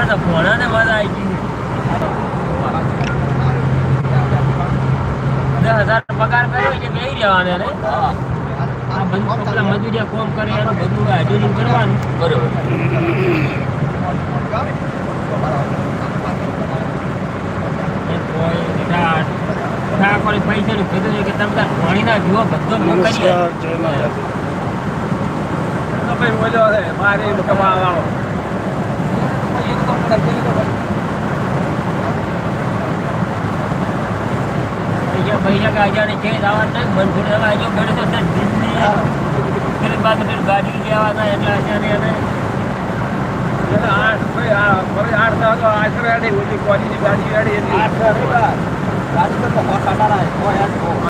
અમારે ભણાને હજાર પગાર કર્યો એટલે બે રહેવાના રે મજૂરી કોમ કરે એનું બધું હાજરી કરવાનું. બરોબર. પૈસા નું કીધું કે તમે ભણી ના જુઓ બધો મોકલી ભાઈ બોલ્યો મારે કમાવાનો પૈસા પૈસા કે હજાર છે મન થોડી દવા જો ગણે તો બાદ ફિર ગાડી લેવાના એટલે હજાર એને આઠ ભાઈ આઠ તો આઠ રેડી ઓલી કોચીની ગાડી રેડી આઠ ગાડી તો ખાટા ના